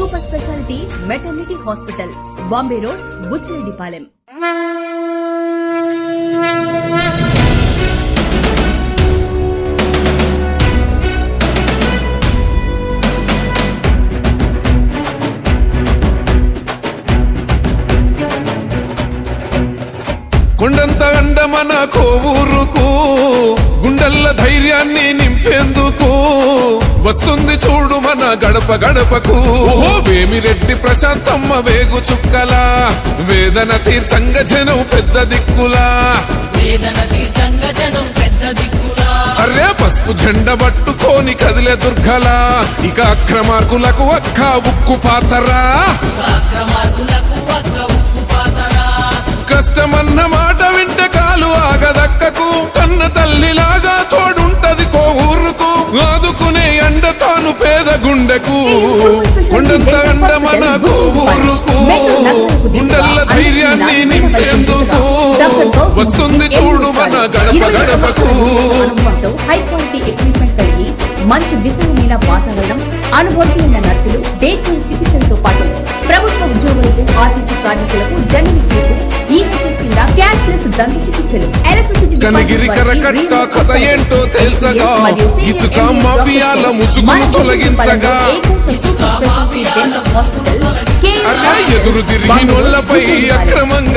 super speciality maternity hospital Bombay road Buchireddypalem. కొండంత అండమన కోవూరుకు గుండెల్ల ధైర్యాన్ని నింపేందుకు వస్తుంది చూడు మన గడప గడపకు. వేమిరెడ్డి ప్రశాంతమ్మ వేగు చుక్కల వేదన తీర్చంగ జనం పెద్ద దిక్కులా. వేదన తీర్థంగ జనం పెద్ద దిక్కులా. అరే పసుపు జెండ పట్టుకోని కదిలే దుర్గలా ఇక అక్రమార్కులకు అక్క ఉక్కు పాతరా. కష్టమన్న మాట వింటే కాలు ఆగదక్కకు కన్న తల్లిలాగా తోడుంటది కోవూరుకు. ఆదుకునే అండ తాను పేద గుండెకు కొండంత అండ మన కోవూరుకు గుండెల్ల ధైర్యాన్ని నింపేందుకు వస్తుంది చూడు మన గడప గడపకు. అనుభవంతో హై క్వాలిటీ ఎక్విప్మెంట్ కలిగి మంచి విశాలమైన వాతావరణం అనుభవజ్ఞులైన నర్సులు కనగిరి కరకట్ట కథ ఏంటో తేల్చగా, ఇసుక మాఫియాల ముసుగును తొలగించగా, ఎదురు తిరిగినోళ్ళపై అక్రమంగా